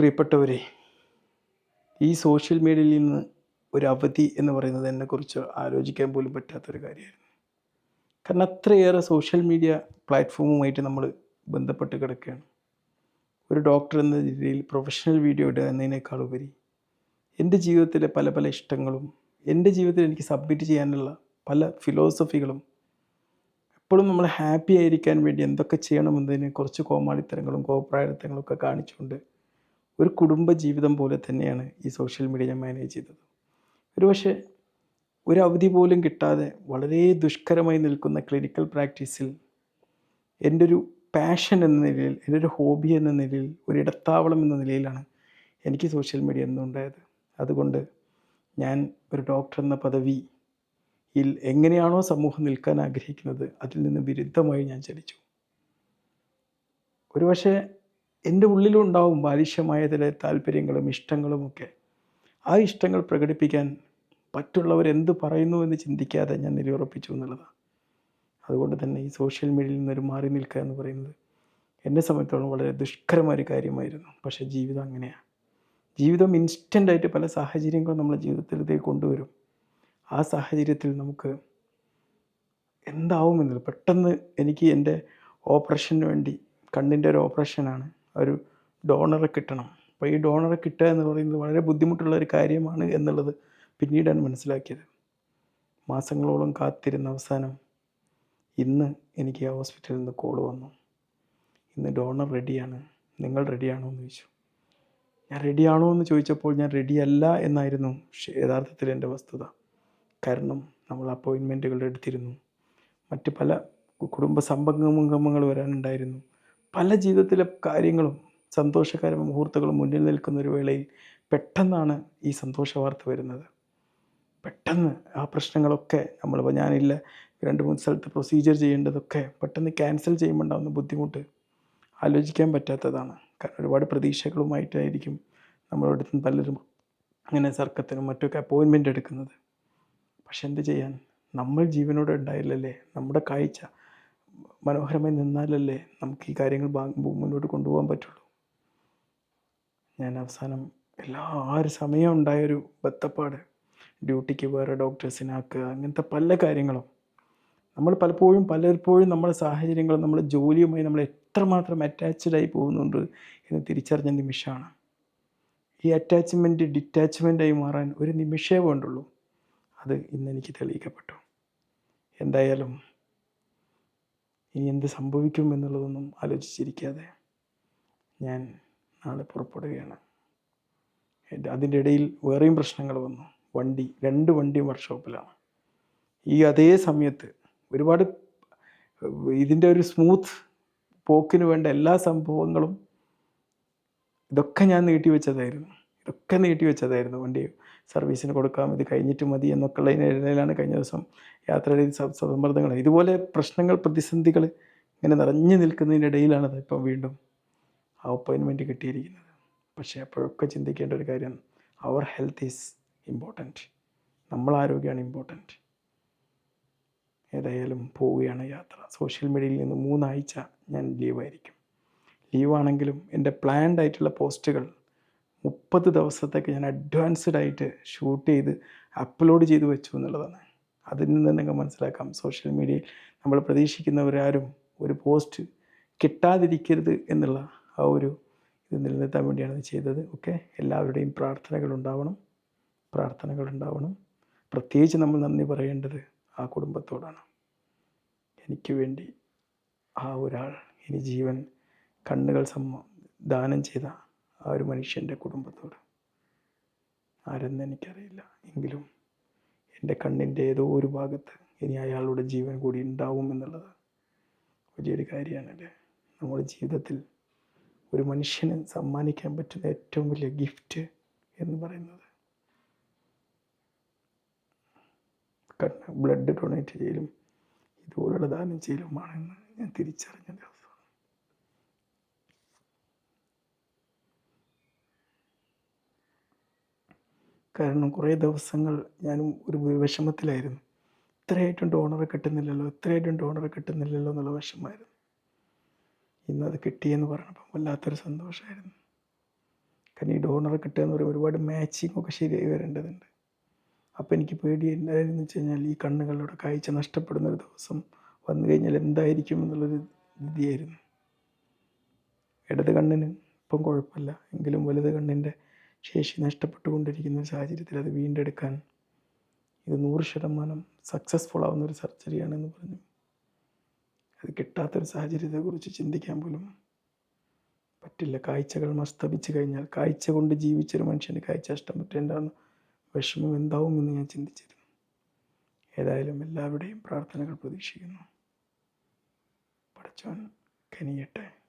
പ്രിയപ്പെട്ടവരെ ഈ സോഷ്യൽ മീഡിയയിൽ നിന്ന് ഒരു അവധി എന്ന് പറയുന്നത് എന്നെക്കുറിച്ച് ആലോചിക്കാൻ പോലും പറ്റാത്തൊരു കാര്യമായിരുന്നു. കാരണം അത്രയേറെ സോഷ്യൽ മീഡിയ പ്ലാറ്റ്ഫോമുമായിട്ട് നമ്മൾ ബന്ധപ്പെട്ട് കിടക്കുകയാണ്. ഒരു ഡോക്ടർ എന്ന രീതിയിൽ പ്രൊഫഷണൽ വീഡിയോ ഇടുക എന്നതിനേക്കാൾ ഉപരി എന്റെ ജീവിതത്തിലെ പല പല ഇഷ്ടങ്ങളും എന്റെ ജീവിതത്തിൽ എനിക്ക് സബ്മിറ്റ് ചെയ്യാനുള്ള പല ഫിലോസഫികളും എപ്പോഴും നമ്മൾ ഹാപ്പി ആയിരിക്കാൻ വേണ്ടി എന്തൊക്കെ ചെയ്യണമെന്നതിന് കുറച്ച് കോമാളിത്തരങ്ങളും കോപ്രായത്തരങ്ങളും ഒക്കെ കാണിച്ചുകൊണ്ട് ഒരു കുടുംബ ജീവിതം പോലെ തന്നെയാണ് ഈ സോഷ്യൽ മീഡിയ ഞാൻ മാനേജ് ചെയ്തത്. ഒരു പക്ഷേ ഒരു അവധി പോലും കിട്ടാതെ വളരെ ദുഷ്കരമായി നിൽക്കുന്ന ക്ലിനിക്കൽ പ്രാക്ടീസിൽ എന്റെ ഒരു പാഷൻ എന്ന നിലയിൽ എന്റെ ഒരു ഹോബി എന്ന നിലയിൽ ഒരു ഇടത്താവളം എന്ന നിലയിലാണ് എനിക്ക് സോഷ്യൽ മീഡിയ എന്നുണ്ടായത് അതുകൊണ്ട് ഞാൻ ഒരു ഡോക്ടർ എന്ന പദവിയിൽ എങ്ങനെയാണോ സമൂഹം നിൽക്കാൻ ആഗ്രഹിക്കുന്നത് അതിൽ നിന്ന് വിരുദ്ധമായി ഞാൻ ചലിച്ചു. ഒരു പക്ഷേ എന്റെ ഉള്ളിലുണ്ടാവും ബാലിഷ്യമായ ചില താല്പര്യങ്ങളും ഇഷ്ടങ്ങളുമൊക്കെ ആ ഇഷ്ടങ്ങൾ പ്രകടിപ്പിക്കാൻ പറ്റുള്ളവർ എന്ത് പറയുന്നു എന്ന് ചിന്തിക്കാതെ ഞാൻ നിലയുറപ്പിച്ചു എന്നുള്ളതാണ് അതുകൊണ്ട് തന്നെ ഈ സോഷ്യൽ മീഡിയയിൽ നിന്നൊരു മാറി നിൽക്കുക എന്ന് പറയുന്നത് എന്നെ സംബന്ധിച്ചോളം വളരെ ദുഷ്കരമായൊരു കാര്യമായിരുന്നു. പക്ഷേ ജീവിതം അങ്ങനെയാണ് ജീവിതം ഇൻസ്റ്റന്റായിട്ട് പല സാഹചര്യങ്ങളും നമ്മുടെ ജീവിതത്തിലേക്ക് കൊണ്ടുവരും. ആ സാഹചര്യത്തിൽ നമുക്ക് എന്താവുമെന്നില്ല. പെട്ടെന്ന് എനിക്ക് എന്റെ ഓപ്പറേഷന് വേണ്ടി കണ്ണിന്റെ ഒരു ഓപ്പറേഷനാണ്. ഒരു ഡോണറെ കിട്ടണം. അപ്പോൾ ഈ ഡോണറെ കിട്ടുക എന്ന് പറയുന്നത് വളരെ ബുദ്ധിമുട്ടുള്ള ഒരു കാര്യമാണ് എന്നുള്ളത് പിന്നീടാണ് മനസ്സിലാക്കിയത്. മാസങ്ങളോളം കാത്തിരുന്ന അവസാനം ഇന്ന് എനിക്ക് ആ ഹോസ്പിറ്റലിൽ നിന്ന് കോൾ വന്നു. ഇന്ന് ഡോണർ റെഡിയാണ് നിങ്ങൾ റെഡിയാണോ എന്ന് ചോദിച്ചു. ഞാൻ റെഡിയാണോ എന്ന് ചോദിച്ചപ്പോൾ ഞാൻ റെഡിയല്ല എന്നായിരുന്നു യഥാർത്ഥത്തിൽ എന്റെ വസ്തുത. കാരണം നമ്മൾ അപ്പോയിൻമെന്റുകൾ എടുത്തിരുന്നു മറ്റ് പല കുടുംബ സംഗമങ്ങൾ വരാനുണ്ടായിരുന്നു. പല ജീവിതത്തിലെ കാര്യങ്ങളും സന്തോഷകരമായ മുഹൂർത്തങ്ങളും മുന്നിൽ നിൽക്കുന്ന ഒരു വേളയിൽ പെട്ടെന്നാണ് ഈ സന്തോഷ വാർത്ത വരുന്നത്. പെട്ടെന്ന് ആ പ്രശ്നങ്ങളൊക്കെ നമ്മളിപ്പോൾ ഞാനില്ല രണ്ട് മൂന്ന് സ്ഥലത്ത് പ്രൊസീജിയർ ചെയ്യേണ്ടതൊക്കെ പെട്ടെന്ന് ക്യാൻസൽ ചെയ്യുമ്പോൾ ഉണ്ടാകുന്ന ബുദ്ധിമുട്ട് ആലോചിക്കാൻ പറ്റാത്തതാണ്. കാരണം ഒരുപാട് പ്രതീക്ഷകളുമായിട്ടായിരിക്കും നമ്മളോട് അടുത്ത് പലരും അങ്ങനെ സർക്കത്തിനും മറ്റൊക്കെ അപ്പോയിൻമെന്റ് എടുക്കുന്നത്. പക്ഷെ എന്ത് ചെയ്യാൻ? നമ്മൾ ജീവനോടെ ഉണ്ടായില്ലല്ലേ? നമ്മുടെ കാഴ്ച മനോഹരമായി നിന്നാലല്ലേ നമുക്ക് ഈ കാര്യങ്ങൾ മുന്നോട്ട് കൊണ്ടുപോകാൻ പറ്റുള്ളൂ. ഞാൻ അവസാനം എല്ലാ ഒരു സമയം ഉണ്ടായൊരു ബത്തപ്പാട് ഡ്യൂട്ടിക്ക് വേറെ ഡോക്ടേഴ്സിനെ ആക്കുക അങ്ങനത്തെ പല കാര്യങ്ങളും. നമ്മൾ പലപ്പോഴും പലപ്പോഴും നമ്മുടെ സാഹചര്യങ്ങളും നമ്മുടെ ജോലിയുമായി നമ്മൾ എത്രമാത്രം അറ്റാച്ച്ഡ് ആയി പോകുന്നുണ്ട് എന്ന് തിരിച്ചറിഞ്ഞ നിമിഷമാണ്. ഈ അറ്റാച്ച്മെന്റ് ഡിറ്റാച്ച്മെന്റായി മാറാൻ ഒരു നിമിഷമേ വേണ്ടുള്ളൂ. അത് ഇന്നെനിക്ക് തെളിയിക്കപ്പെട്ടു. എന്തായാലും ഇനി എന്ത് സംഭവിക്കും എന്നുള്ളതൊന്നും ആലോചിച്ചിരിക്കാതെ ഞാൻ നാളെ പുറപ്പെടുകയാണ്. അതിന്റെ ഇടയിൽ വേറെയും പ്രശ്നങ്ങൾ വന്നു. വണ്ടി രണ്ട് വണ്ടിയും വർക്ക്ഷോപ്പിലാണ്. ഈ അതേ സമയത്ത് ഒരുപാട് ഇതിന്റെ ഒരു സ്മൂത്ത് പോക്കിന് വേണ്ട എല്ലാ സംഭവങ്ങളും ഇതൊക്കെ ഞാൻ നീട്ടിവെച്ചതായിരുന്നു ഇതൊക്കെ നീട്ടിവെച്ചതായിരുന്നു വണ്ടി. സർവീസിന് കൊടുക്കാം ഇത് കഴിഞ്ഞിട്ട് മതി എന്നൊക്കെ ഉള്ളതിനിടയിലാണ് കഴിഞ്ഞ ദിവസം യാത്ര ചെയ്ത് സമ്മർദ്ദങ്ങൾ ഇതുപോലെ പ്രശ്നങ്ങൾ പ്രതിസന്ധികൾ ഇങ്ങനെ നിറഞ്ഞു നിൽക്കുന്നതിനിടയിലാണത് ഇപ്പം വീണ്ടും ആ അപ്പോയിൻമെന്റ് കിട്ടിയിരിക്കുന്നത്. പക്ഷേ അപ്പോഴൊക്കെ ചിന്തിക്കേണ്ട ഒരു കാര്യം അവർ ഹെൽത്ത് ഈസ് ഇമ്പോർട്ടന്റ് നമ്മൾ ആരോഗ്യമാണ് ഇമ്പോർട്ടന്റ് ഏതായാലും പോവുകയാണ് യാത്ര. സോഷ്യൽ മീഡിയയിൽ നിന്ന് മൂന്നാഴ്ച ഞാൻ ലീവായിരിക്കും ലീവാണെങ്കിലും എന്റെ പ്ലാൻഡ് ആയിട്ടുള്ള പോസ്റ്റുകൾ മുപ്പത് ദിവസത്തേക്ക് ഞാൻ അഡ്വാൻസ്ഡ് ആയിട്ട് ഷൂട്ട് ചെയ്ത് അപ്ലോഡ് ചെയ്ത് വെച്ചു എന്നുള്ളതാണ്. അതിൽ നിന്ന് നിങ്ങൾക്ക് മനസ്സിലാക്കാം. സോഷ്യൽ മീഡിയയിൽ നമ്മൾ പ്രതീക്ഷിക്കുന്നവരാരും ഒരു പോസ്റ്റ് കിട്ടാതിരിക്കരുത് എന്നുള്ള ആ ഒരു ഇത് നിലനിർത്താൻ വേണ്ടിയാണ് ചെയ്തത്. ഓക്കെ എല്ലാവരുടെയും പ്രാർത്ഥനകൾ ഉണ്ടാവണം. പ്രാർത്ഥനകൾ ഉണ്ടാവണം. പ്രത്യേകിച്ച് നമ്മൾ നന്ദി പറയേണ്ടത് ആ കുടുംബത്തോടാണ്. എനിക്ക് വേണ്ടി ആ ഒരാൾ ഇനി ജീവൻ കണ്ണുകൾ സമ്മ ദാനം ചെയ്ത ആ ഒരു മനുഷ്യന്റെ കുടുംബത്തോട്. ആരെന്ന് എനിക്കറിയില്ല. എങ്കിലും എന്റെ കണ്ണിന്റെ ഏതോ ഒരു ഭാഗത്ത് ഇനി അയാളുടെ ജീവൻ കൂടി ഉണ്ടാവും എന്നുള്ളത് വലിയൊരു കാര്യമാണല്ലേ? നമ്മുടെ ജീവിതത്തിൽ ഒരു മനുഷ്യന് സമ്മാനിക്കാൻ പറ്റുന്ന ഏറ്റവും വലിയ ഗിഫ്റ്റ് എന്ന് പറയുന്നത് കണ്ണ് ബ്ലഡ് ഡൊണേറ്റ് ചെയ്യലും ഇതുപോലുള്ള ദാനം ചെയ്യലുമാണെന്ന് ഞാൻ തിരിച്ചറിഞ്ഞ ദിവസം കാരണം കുറേ ദിവസങ്ങൾ ഞാനും ഒരു വിഷമത്തിലായിരുന്നു. ഇത്രയായിട്ടും ഡോണറെ കിട്ടുന്നില്ലല്ലോ ഇത്രയായിട്ടും ഡോണറെ കിട്ടുന്നില്ലല്ലോ എന്നുള്ള വിഷമമായിരുന്നു. ഇന്നത് കിട്ടിയെന്ന് പറഞ്ഞപ്പോൾ വല്ലാത്തൊരു സന്തോഷമായിരുന്നു. കാരണം ഈ ഡോണറെ കിട്ടുക എന്ന് പറയുമ്പോൾ ഒരുപാട് മാച്ചിങ് ഒക്കെ ശരിയായി വരേണ്ടതുണ്ട്. അപ്പോൾ എനിക്ക് പേടി എന്തായിരുന്നു വെച്ച് കഴിഞ്ഞാൽ ഈ കണ്ണുകളുടെ കാഴ്ച നഷ്ടപ്പെടുന്ന ഒരു ദിവസം വന്നു കഴിഞ്ഞാൽ എന്തായിരിക്കും എന്നുള്ളൊരു വിധിയായിരുന്നു ഇടത് കണ്ണിന് ഇപ്പം കുഴപ്പമില്ല. എങ്കിലും വലത് കണ്ണിന്റെ ശേഷി നഷ്ടപ്പെട്ടുകൊണ്ടിരിക്കുന്ന സാഹചര്യത്തിൽ അത് വീണ്ടെടുക്കാൻ ഇത് നൂറ് ശതമാനം സക്സസ്ഫുൾ ആവുന്ന ഒരു സർജറിയാണെന്ന് പറഞ്ഞു. അത് കിട്ടാത്തൊരു സാഹചര്യത്തെക്കുറിച്ച് ചിന്തിക്കാൻ പോലും പറ്റില്ല. കാഴ്ചകൾ മസ്തപിച്ച് കഴിഞ്ഞാൽ കാഴ്ച കൊണ്ട് ജീവിച്ചൊരു മനുഷ്യന് കാഴ്ച നഷ്ടപ്പെട്ടേണ്ടാവുന്ന വിഷമം എന്താവുമെന്ന് ഞാൻ ചിന്തിച്ചിരുന്നു. ഏതായാലും എല്ലാവരുടെയും പ്രാർത്ഥനകൾ പ്രതീക്ഷിക്കുന്നു. പഠിച്ചവൻ കനിയട്ടെ.